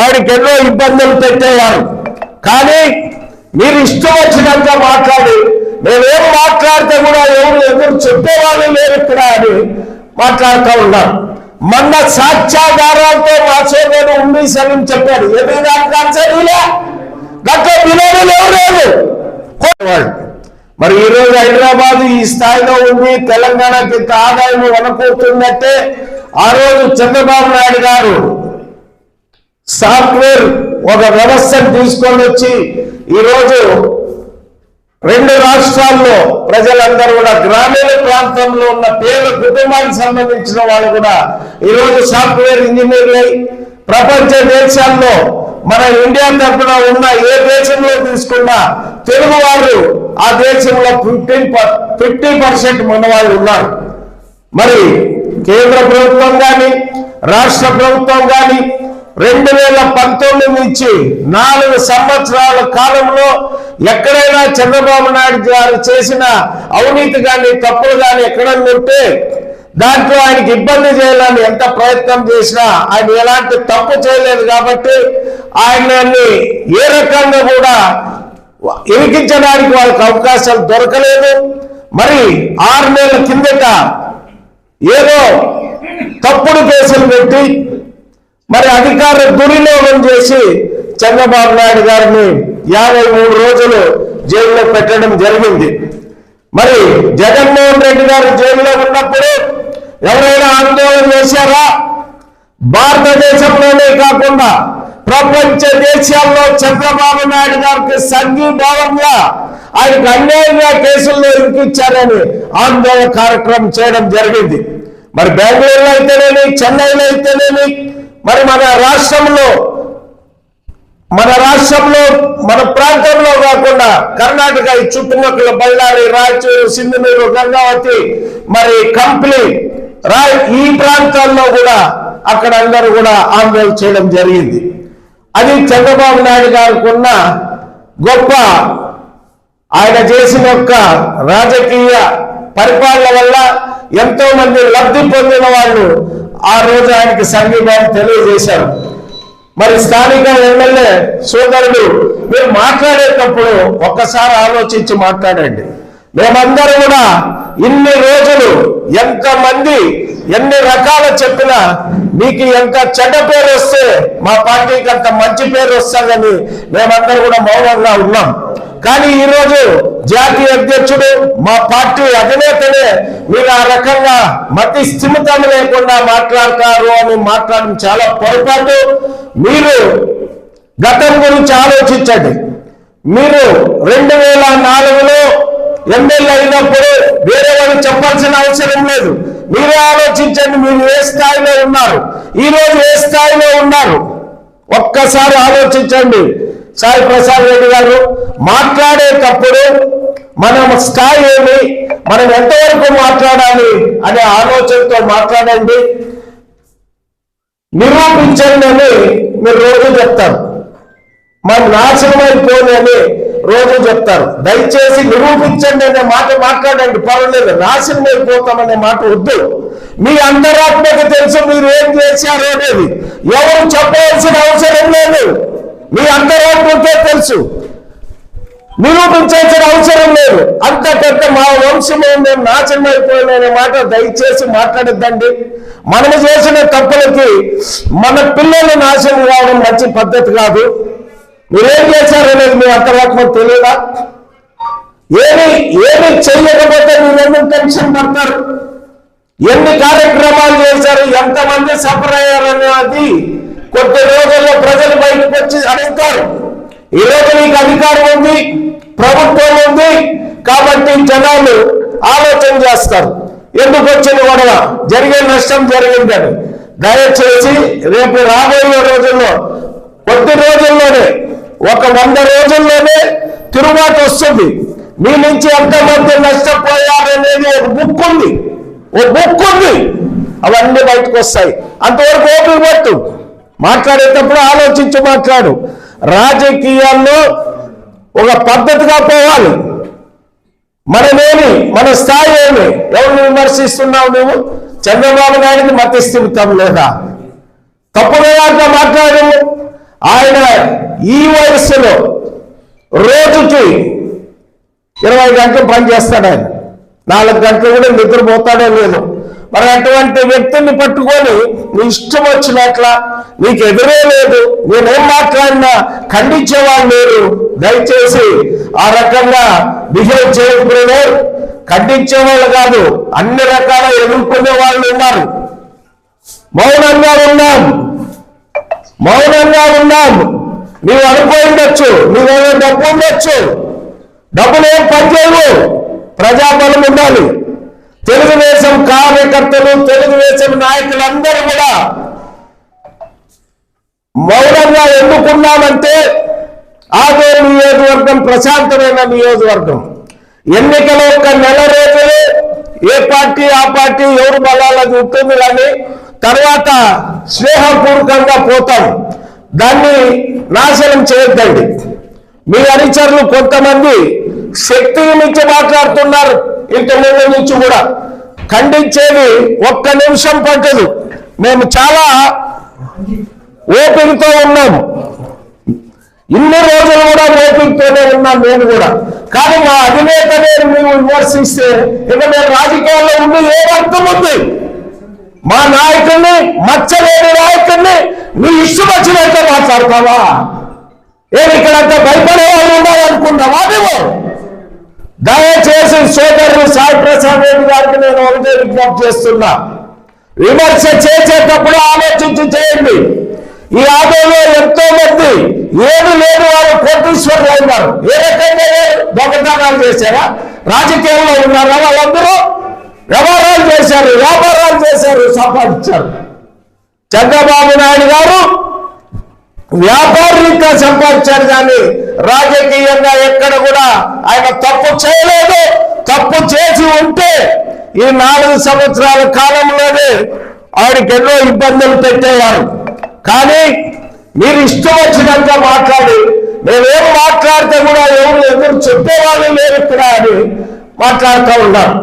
ఆయనకి ఎన్నో ఇబ్బందులు పెట్టేవారు. కానీ మీరు ఇష్టం వచ్చినంత మాట్లాడి మేమేం మాట్లాడితే కూడా ఎవరు ఎదురు చెప్పేవాళ్ళు లేరు ఇక్కడ అని మాట్లాడుతూ ఉన్నారు. మన సాక్ష్యాధారాలతో మా సోదరుడు ఉంది సలీం చెప్పాడు. ఏమీ దానికి ఆన్సర్లే గట్ల వినోదులు ఎవరు మరి ఈ రోజు హైదరాబాద్ ఈ స్థాయిలో ఉంది తెలంగాణకి ఆదాయం వనకూరుతుందంటే ఆ రోజు చంద్రబాబు నాయుడు గారు సాఫ్ట్వేర్ ఒక వ్యవస్థను తీసుకొని వచ్చి ఈరోజు రెండు రాష్ట్రాల్లో ప్రజలందరూ కూడా గ్రామీణ ప్రాంతంలో ఉన్న పేద కుటుంబానికి సంబంధించిన వాళ్ళు కూడా ఈరోజు సాఫ్ట్వేర్ ఇంజనీర్లు ప్రపంచ దేశాల్లో మన ఇండియా తరఫున ఉన్న ఏ దేశంలో తీసుకున్నా తెలుగు వాళ్ళు ఆ దేశంలో ఫిఫ్టీన్ ఫిఫ్టీ పర్సెంట్ మన వాళ్ళు ఉన్నారు. మరి కేంద్ర ప్రభుత్వం కానీ రాష్ట్ర ప్రభుత్వం కానీ రెండు వేల పంతొమ్మిది నుంచి నాలుగు సంవత్సరాల కాలంలో ఎక్కడైనా చంద్రబాబు నాయుడు గారు చేసిన అవినీతి కానీ తప్పులు కానీ ఎక్కడన్నా ఉంటే దాంట్లో ఆయనకి ఇబ్బంది చేయాలని ఎంత ప్రయత్నం చేసినా ఆయన ఎలాంటి తప్పు చేయలేదు కాబట్టి ఆయనని ఏ రకంగా కూడా ఇరికించడానికి వాళ్ళకి అవకాశాలు దొరకలేదు. మరి ఆరు నెలల కిందట ఏదో తప్పుడు కేసులు పెట్టి మరి అధికార దుర్వినియోగం చేసి చంద్రబాబు నాయుడు గారిని యాభై మూడు రోజులు జైల్లో పెట్టడం జరిగింది. మరి జగన్మోహన్ రెడ్డి గారు జైల్లో ఉన్నప్పుడు ఎవరైనా ఆందోళన చేశారా? భారతదేశంలోనే కాకుండా ప్రపంచ దేశాల్లో చంద్రబాబు నాయుడు గారికి సంఘీభావంగా ఆయనకు అన్యాయంగా కేసుల్లో ఇరికిచ్చారని ఆందోళన కార్యక్రమం చేయడం జరిగింది. మరి బెంగళూరులో అయితేనేమి చెన్నైలో అయితేనేమి మరి మన రాష్ట్రంలో మన రాష్ట్రంలో మన ప్రాంతంలో కాకుండా కర్ణాటక ఈ చుట్టుపక్కల బళ్ళారి రాయచూరు సింధునూరు గంగావతి మరి కంప్లీ రాయ్ ఈ ప్రాంతాల్లో కూడా అక్కడ అందరూ కూడా ఆందోళన చేయడం జరిగింది. అది చంద్రబాబు నాయుడు గారికున్న గొప్ప ఆయన చేసిన యొక్క రాజకీయ పరిపాలన వల్ల ఎంతో మంది లబ్ధి పొందిన వాళ్ళు ఆ రోజు ఆయనకి సంఘీభావం తెలియజేశారు. మరి స్థానిక ఎమ్మెల్యే సోదరుడు మీరు మాట్లాడేటప్పుడు ఒక్కసారి ఆలోచించి మాట్లాడండి. మేమందరం కూడా ఇన్ని రోజులు ఎంతమంది ఎన్ని రకాల చెప్పినా మీకు ఎంత చెడ్డ పేరు వస్తే మా పార్టీకి అంత మంచి పేరు వస్తుందని మేమందరం కూడా మౌనంగా ఉన్నాం. కానీ ఈరోజు జాతీయ అధ్యక్షుడు మా పార్టీ అధినేతనే మీరు ఆ రకంగా మతి స్థిమితం లేకుండా మాట్లాడతారు అని మాట్లాడడం చాలా పొరపాటు. మీరు గతం గురించి ఆలోచించండి. మీరు రెండు వేల నాలుగులో ఎమ్మెల్యే అయినప్పుడు వేరే వాళ్ళు చెప్పాల్సిన అవసరం లేదు. మీరే ఆలోచించండి మీరు ఏ స్థాయిలో ఉన్నారు? ఈ రోజు ఏ స్థాయిలో ఉన్నారు? ఒక్కసారి ఆలోచించండి. సాయి ప్రసాద్ రెడ్డి గారు మాట్లాడేటప్పుడు మనం స్థాయి ఏమి మనం ఎంతవరకు మాట్లాడాలి అనే ఆలోచనతో మాట్లాడండి. నిరూపించండి అని మీరు రోజు చెప్తారు. మనం నాశనం అయిపోయింది అని రోజు చెప్తారు. దయచేసి నిరూపించండి అనే మాట మాట్లాడండి. పర్వాలేదు నాశనం అయిపోతామనే మాట వద్దు. మీ అంతరాత్మకు తెలుసు మీరు ఏం చేశారు అనేది. ఎవరు చెప్పవలసిన అవసరం లేదు. మీ అంతరాత్మకే తెలుసు. నిరూపించాల్సిన అవసరం లేదు. అంత పెద్ద మా వంశమే మేము నాశనం అయిపోయిన మాట దయచేసి మాట్లాడద్దండి. మనము చేసిన తప్పులకి మన పిల్లలు నాశనం కావడం మంచి పద్ధతి కాదు. మీరేం చేశారనేది మీ అంతరాత్మ తెలియదా? ఏమి ఏమి చెయ్యకపోతే మీరు ఎందుకు టెన్షన్ పడతారు? ఎన్ని కార్యక్రమాలు చేశారు? ఎంతమంది సఫర్ అయ్యారనేది కొద్ది రోజుల్లో ప్రజలు బయటకు వచ్చి అడుగుతారు. ఈరోజు రోజు అధికారం ఉంది ప్రభుత్వం ఉంది కాబట్టి జనాలు ఆలోచన చేస్తారు. ఎందుకు వచ్చిన గొడవ? జరిగే నష్టం జరిగిందని. దయచేసి రేపు రాబోయే రోజుల్లో కొద్ది రోజుల్లోనే ఒక వంద రోజుల్లోనే తిరుగుబాటు వస్తుంది. మీ నుంచి ఎంతమంది నష్టపోయారనేది ఒక బుక్ ఉంది. ఓ బుక్ ఉంది. అవన్నీ బయటకు వస్తాయి. అంతవరకు ఓపిక పెట్టు. మాట్లాడేటప్పుడు ఆలోచించి మాట్లాడు. రాజకీయాల్లో ఒక పద్ధతిగా పోవాలి. మనమేమి మన స్థాయి ఏమి? ఎవరిని విమర్శిస్తున్నావు నువ్వు? చంద్రబాబు నాయుడిని మతిస్తుంటాం లేదా? తప్పుగా మాట్లాడము ఆయన ఈ వయస్సులో రోజుకి ఇరవై గంటలు పనిచేస్తాడు ఆయన. నాలుగు గంటలు కూడా నిద్రపోతాడో లేదు. మరి అటువంటి వ్యక్తుల్ని పట్టుకొని నీ ఇష్టం వచ్చినట్ల నీకు ఎదురే లేదు నేనేం మాట్లాడినా ఖండించేవాళ్ళు లేరు దయచేసి ఆ రకంగా బిహేవ్ చేయకూడదు ఖండించే వాళ్ళు కాదు అన్ని రకాల ఎదుర్కొనే వాళ్ళు ఉన్నారు. మౌనంగా ఉన్నాం. మౌనంగా ఉన్నాం. నీవు అనుకోయి ఉండొచ్చు నీ డబ్బు ఉండొచ్చు. డబ్బులు ఏం పనిచేయవు. ప్రజాబలం ఉండాలి. తెలుగుదేశం కార్యకర్తలు తెలుగుదేశం నాయకులందరూ కూడా మౌనంగా ఎన్నుకున్నామంటే ఆదో నియోజకవర్గం ప్రశాంతమైన నియోజకవర్గం. ఎన్నికలు ఒక నెల రోజులు ఏ పార్టీ ఆ పార్టీ ఎవరు బలాలది ఉంటుంది కానీ తర్వాత స్నేహపూర్వకంగా పోతాం. దాన్ని నాశనం చేయొద్దండి. మీ అనుచరులు కొంతమంది శక్తిని మించి మాట్లాడుతున్నారు. ఇంటి నుంచి కూడా ఖండించేది ఒక్క నిమిషం పట్టదు. మేము చాలా ఓపికతో ఉన్నాము. ఇన్ని రోజులు కూడా ఓపికతోనే ఉన్నాం నేను కూడా. కానీ మా అధినేతనే మేము విమర్శిస్తే ఇక మేము రాజకీయాల్లో ఉండి ఏమర్థం ఉంది? మా నాయకుడిని మచ్చలేని నాయకుడిని నీ ఇష్టం వచ్చినట్టే మాట్లాడతావా? ఏమి ఇక్కడంతా భయపడే వాళ్ళు ఉండాలనుకున్నావా నువ్వు? దయచేసి సోదరుడు సాయి ప్రసాద్ రెడ్డి గారికి నేను ఒకటే విజ్ఞప్తి చేస్తున్నా. విమర్శ చేసేటప్పుడు ఆలోచించి చేయండి. ఈ ఆటోలో ఎంతో మంది ఏమి లేని వారు కోటీశ్వరులు ఉన్నారు ఏ రకంగా దొంగతనాలు చేశారా? రాజకీయాల్లో ఉన్నారా? వాళ్ళందరూ వ్యవహారాలు చేశారు వ్యాపారాలు చేశారు సంపాదించారు. చంద్రబాబు నాయుడు గారు వ్యాపారీగా సంపాదించారు కానీ రాజకీయంగా ఎక్కడ కూడా ఆయన తప్పు చేయలేదు. తప్పు చేసి ఉంటే ఈ నాలుగు సంవత్సరాల కాలంలోనే ఆవిడకి ఎన్నో ఇబ్బందులు పెట్టేవారు. కానీ మీరు ఇష్టం వచ్చినంత మాట్లాడి మేమేం మాట్లాడితే కూడా ఎవరు ఎదురు చెప్పేవాళ్ళు లేరు ఇక్కడ అని మాట్లాడుతూ ఉన్నారు.